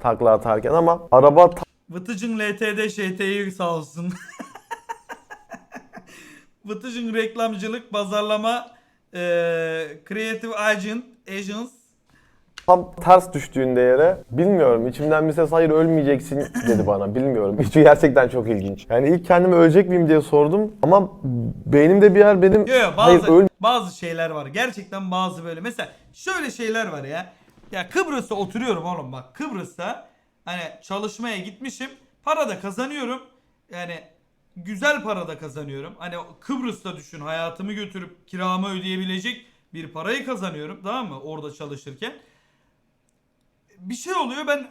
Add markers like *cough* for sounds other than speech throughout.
takla atarken ama araba Vıtıcın LTD ŞT'yi sağ olsun. *laughs* Vıtıcın reklamcılık, pazarlama, eee creative agent, agents. tam ters düştüğünde yere bilmiyorum içimden bir ses hayır ölmeyeceksin dedi bana *laughs* bilmiyorum. Çünkü gerçekten çok ilginç. Yani ilk kendime ölecek miyim diye sordum ama beynimde bir yer benim Yo, yo, hayır bazı, öl bazı şeyler var. Gerçekten bazı böyle. Mesela şöyle şeyler var ya. Ya Kıbrıs'ta oturuyorum oğlum bak. Kıbrıs'ta hani çalışmaya gitmişim. Para da kazanıyorum. Yani güzel para da kazanıyorum. Hani Kıbrıs'ta düşün hayatımı götürüp kiramı ödeyebilecek bir parayı kazanıyorum. Tamam mı? Orada çalışırken. Bir şey oluyor ben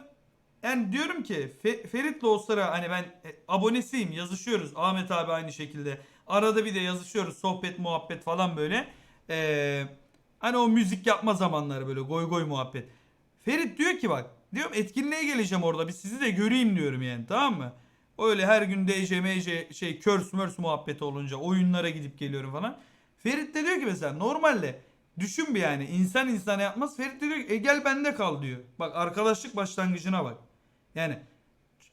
yani diyorum ki Fe- Ferit'le o hani ben e, abonesiyim yazışıyoruz. Ahmet abi aynı şekilde. Arada bir de yazışıyoruz sohbet muhabbet falan böyle. Ee, hani o müzik yapma zamanları böyle goy goy muhabbet. Ferit diyor ki bak diyorum etkinliğe geleceğim orada bir sizi de göreyim diyorum yani tamam mı? Öyle her gün DJ, MC, şey körs mörs muhabbeti olunca oyunlara gidip geliyorum falan. Ferit de diyor ki mesela normalde düşün bir yani insan insana yapmaz. Ferit de diyor ki e gel bende kal diyor. Bak arkadaşlık başlangıcına bak. Yani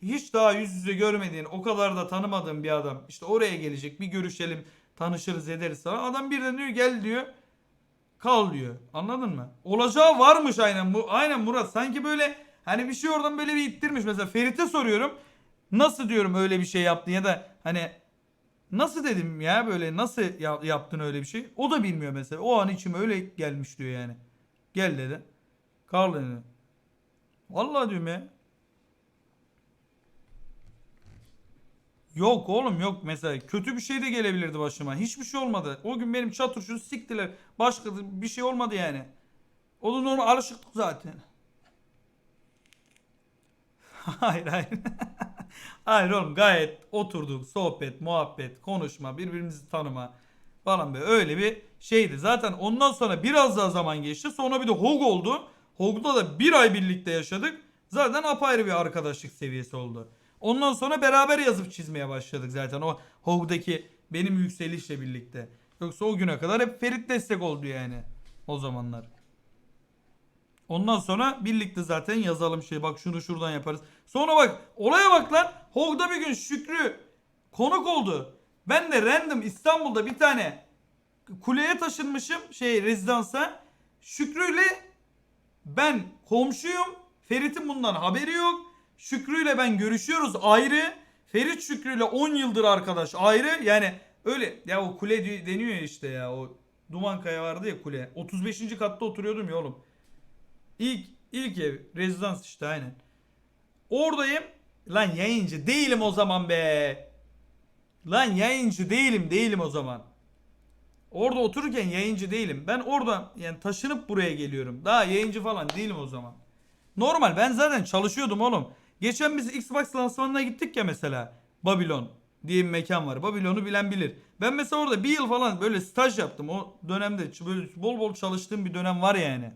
hiç daha yüz yüze görmediğin o kadar da tanımadığın bir adam işte oraya gelecek bir görüşelim tanışırız ederiz falan. Adam birden diyor gel diyor kal diyor. Anladın mı? Olacağı varmış aynen bu. Aynen Murat sanki böyle hani bir şey oradan böyle bir ittirmiş. Mesela Ferit'e soruyorum. Nasıl diyorum öyle bir şey yaptın ya da hani nasıl dedim ya böyle nasıl ya- yaptın öyle bir şey? O da bilmiyor mesela. O an içime öyle gelmiş diyor yani. Gel dedi. Kal dedi. Vallahi diyorum ya. Yok oğlum yok mesela kötü bir şey de gelebilirdi başıma. Hiçbir şey olmadı. O gün benim çatır şunu siktiler. Başka bir şey olmadı yani. O da normal alışıklık zaten. *laughs* hayır hayır. *laughs* hayır oğlum gayet oturduk sohbet muhabbet konuşma birbirimizi tanıma falan böyle öyle bir şeydi. Zaten ondan sonra biraz daha zaman geçti. Sonra bir de Hog oldu. Hog'da da bir ay birlikte yaşadık. Zaten apayrı bir arkadaşlık seviyesi oldu. Ondan sonra beraber yazıp çizmeye başladık zaten o Hog'daki benim yükselişle birlikte. Yoksa o güne kadar hep Ferit destek oldu yani o zamanlar. Ondan sonra birlikte zaten yazalım şey bak şunu şuradan yaparız. Sonra bak olaya bak lan. Hog'da bir gün Şükrü konuk oldu. Ben de random İstanbul'da bir tane kuleye taşınmışım şey rezidansa. Şükrü'yle ben komşuyum. Ferit'in bundan haberi yok. Şükrü'yle ben görüşüyoruz ayrı. Ferit Şükrü'yle 10 yıldır arkadaş ayrı. Yani öyle ya o kule deniyor işte ya o Duman Kaya vardı ya kule. 35. katta oturuyordum ya oğlum. İlk ilk ev rezidans işte aynen. Oradayım. Lan yayıncı değilim o zaman be. Lan yayıncı değilim değilim o zaman. Orada otururken yayıncı değilim. Ben orada yani taşınıp buraya geliyorum. Daha yayıncı falan değilim o zaman. Normal ben zaten çalışıyordum oğlum. Geçen biz Xbox lansmanına gittik ya mesela. Babylon diye bir mekan var. Babylon'u bilen bilir. Ben mesela orada bir yıl falan böyle staj yaptım. O dönemde böyle bol bol çalıştığım bir dönem var yani.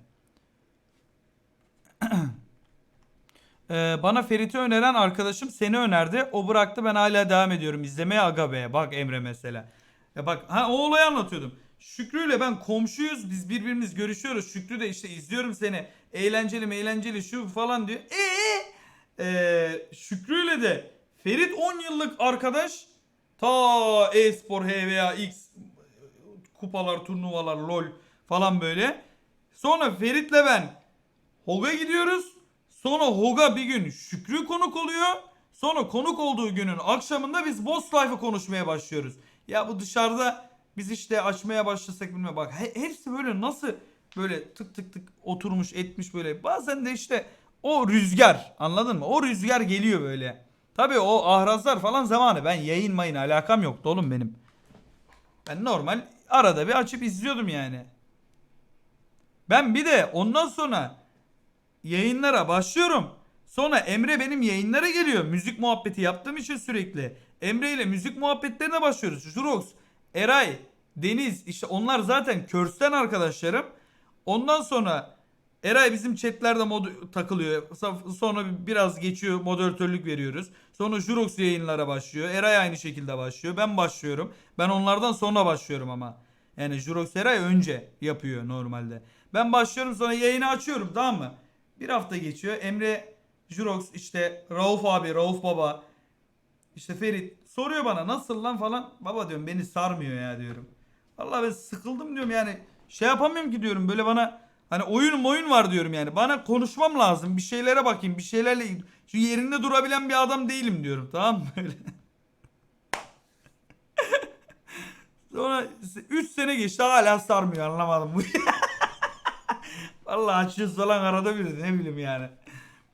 *clears throat* Ee, bana Ferit'i öneren arkadaşım seni önerdi. O bıraktı ben hala devam ediyorum izlemeye aga be. Bak Emre mesela. Ya bak ha o olayı anlatıyordum. Şükrü ile ben komşuyuz. Biz birbirimiz görüşüyoruz. Şükrü de işte izliyorum seni. Eğlenceli eğlenceli şu falan diyor. Eee ee, Şükrü ile de Ferit 10 yıllık arkadaş. Ta e-spor HVA X kupalar, turnuvalar, lol falan böyle. Sonra Ferit'le ben Hoga gidiyoruz. Sonra Hoga bir gün Şükrü konuk oluyor. Sonra konuk olduğu günün akşamında biz Boss Life'ı konuşmaya başlıyoruz. Ya bu dışarıda biz işte açmaya başlasak bilmem bak he- hepsi böyle nasıl böyle tık tık tık oturmuş etmiş böyle. Bazen de işte o rüzgar anladın mı? O rüzgar geliyor böyle. Tabii o ahrazlar falan zamanı ben yayın mayın alakam yoktu oğlum benim. Ben normal arada bir açıp izliyordum yani. Ben bir de ondan sonra yayınlara başlıyorum. Sonra Emre benim yayınlara geliyor. Müzik muhabbeti yaptığım için sürekli. Emre ile müzik muhabbetlerine başlıyoruz. Jurox, Eray, Deniz işte onlar zaten Körs'ten arkadaşlarım. Ondan sonra Eray bizim chatlerde mod takılıyor. Sonra biraz geçiyor moderatörlük veriyoruz. Sonra Jurox yayınlara başlıyor. Eray aynı şekilde başlıyor. Ben başlıyorum. Ben onlardan sonra başlıyorum ama. Yani Jurox Eray önce yapıyor normalde. Ben başlıyorum sonra yayını açıyorum tamam mı? Bir hafta geçiyor. Emre Jurox işte Rauf abi, Rauf baba. işte Ferit soruyor bana nasıl lan falan. Baba diyorum beni sarmıyor ya diyorum. Vallahi ben sıkıldım diyorum yani. Şey yapamıyorum ki diyorum böyle bana hani oyun oyun var diyorum yani. Bana konuşmam lazım. Bir şeylere bakayım. Bir şeylerle şu yerinde durabilen bir adam değilim diyorum. Tamam mı *laughs* böyle? Sonra 3 sene geçti hala sarmıyor anlamadım bu. *laughs* Vallahi açıyoruz falan arada bir ne bileyim yani.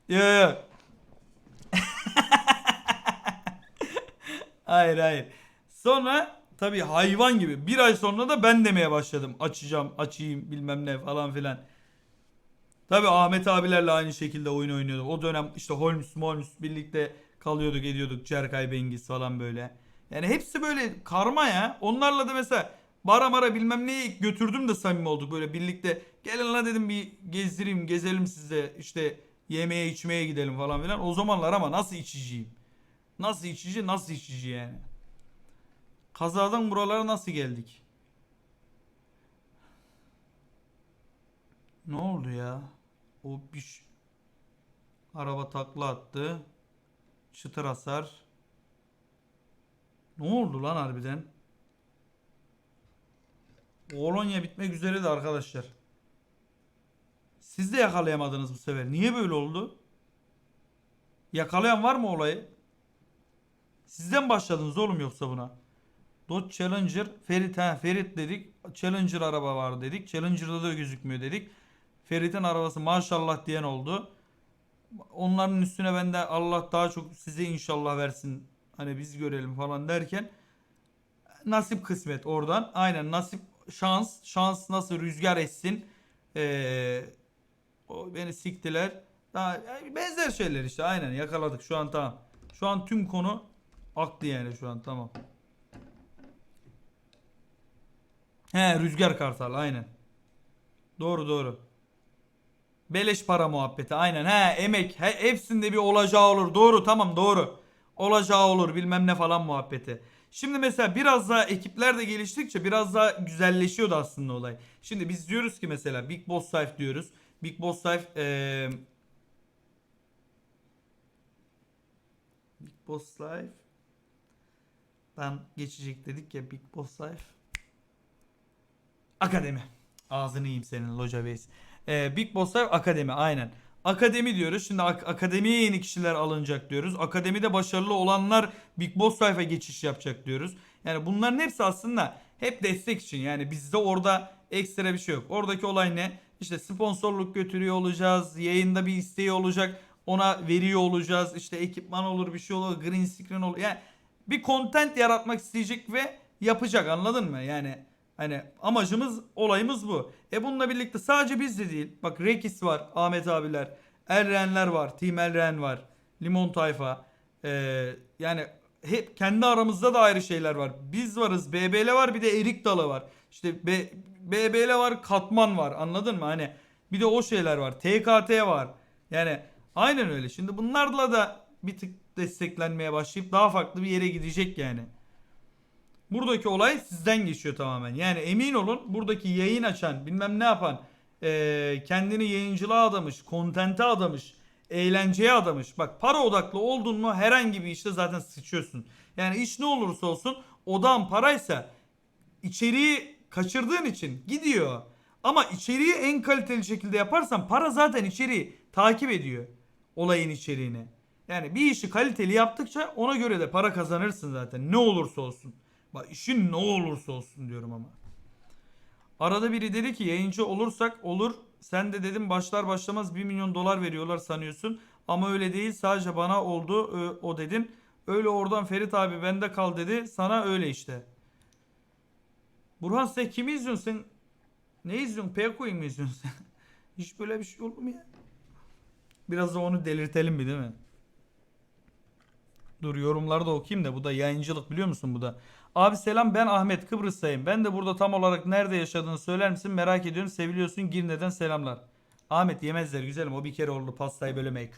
Yok yok. *laughs* hayır hayır. Sonra tabii hayvan gibi bir ay sonra da ben demeye başladım. Açacağım açayım bilmem ne falan filan. Tabii Ahmet abilerle aynı şekilde oyun oynuyorduk. O dönem işte Holmes, Holmes birlikte kalıyorduk ediyorduk. Cerkay Bengiz falan böyle. Yani hepsi böyle karma ya. Onlarla da mesela bara mara bilmem neyi götürdüm de samimi olduk böyle birlikte. Gelin la dedim bir gezdireyim gezelim size işte yemeğe içmeye gidelim falan filan. O zamanlar ama nasıl içiciyim. Nasıl içici nasıl içici yani. Kazadan buralara nasıl geldik? Ne oldu ya? O bir araba takla attı. Çıtır hasar. Ne oldu lan harbiden? Bologna bitmek üzereydi arkadaşlar. Siz de yakalayamadınız bu sefer. Niye böyle oldu? Yakalayan var mı olayı? Sizden başladınız oğlum yoksa buna. Dodge Challenger, Ferit ha Ferit dedik. Challenger araba var dedik. Challenger'da da gözükmüyor dedik. Ferit'in arabası maşallah diyen oldu. Onların üstüne ben de Allah daha çok size inşallah versin. Hani biz görelim falan derken nasip kısmet oradan. Aynen nasip şans. Şans nasıl rüzgar essin. Ee, o beni siktiler. Daha yani benzer şeyler işte aynen yakaladık şu an tamam. Şu an tüm konu aktı yani şu an tamam. He rüzgar kartal aynen. Doğru doğru. Beleş para muhabbeti aynen he emek he, hepsinde bir olacağı olur doğru tamam doğru. Olacağı olur bilmem ne falan muhabbeti. Şimdi mesela biraz daha ekipler de geliştikçe biraz daha güzelleşiyordu aslında olay. Şimdi biz diyoruz ki mesela Big Boss Life diyoruz. Big Boss Life eee Big Boss Life dan geçecek dedik ya Big Boss Life. Akademi. Ağzını yiyeyim senin Loca Base. Ee, Big Boss Life Akademi aynen. Akademi diyoruz. Şimdi ak- akademiye yeni kişiler alınacak diyoruz. Akademide başarılı olanlar Big Boss Life'a geçiş yapacak diyoruz. Yani bunların hepsi aslında hep destek için. Yani bizde orada ekstra bir şey yok. Oradaki olay ne? İşte sponsorluk götürüyor olacağız. Yayında bir isteği olacak. Ona veriyor olacağız. İşte ekipman olur bir şey olur. Green screen olur. Yani bir content yaratmak isteyecek ve yapacak anladın mı? Yani hani amacımız olayımız bu. E bununla birlikte sadece biz de değil. Bak Rekis var, Ahmet abiler, Errenler var, Team Erren var, Limon Tayfa. Ee, yani hep kendi aramızda da ayrı şeyler var. Biz varız, BBL var bir de Erik Dalı var. İşte B, BBL var, Katman var anladın mı? Hani bir de o şeyler var. TKT var. Yani aynen öyle. Şimdi bunlarla da bir tık desteklenmeye başlayıp daha farklı bir yere gidecek yani. Buradaki olay sizden geçiyor tamamen. Yani emin olun buradaki yayın açan bilmem ne yapan eee, kendini yayıncılığa adamış, kontente adamış, eğlenceye adamış. Bak para odaklı oldun mu herhangi bir işte zaten sıçıyorsun. Yani iş ne olursa olsun odağın paraysa içeriği kaçırdığın için gidiyor. Ama içeriği en kaliteli şekilde yaparsan para zaten içeriği takip ediyor. Olayın içeriğini. Yani bir işi kaliteli yaptıkça ona göre de para kazanırsın zaten. Ne olursa olsun. Bak işin ne olursa olsun diyorum ama. Arada biri dedi ki yayıncı olursak olur. Sen de dedim başlar başlamaz 1 milyon dolar veriyorlar sanıyorsun. Ama öyle değil sadece bana oldu o dedim. Öyle oradan Ferit abi bende kal dedi. Sana öyle işte. Burhan sen kimi izliyorsun sen? Ne izliyorsun? Peko'yu mu izliyorsun sen? *laughs* Hiç böyle bir şey olur mu ya? Biraz da onu delirtelim mi değil mi? Dur yorumları da okuyayım da bu da yayıncılık biliyor musun bu da. Abi selam ben Ahmet Kıbrıs'tayım. Ben de burada tam olarak nerede yaşadığını söyler misin merak ediyorum. Seviliyorsun Girne'den selamlar. Ahmet yemezler güzelim o bir kere oldu pastayı bölümek.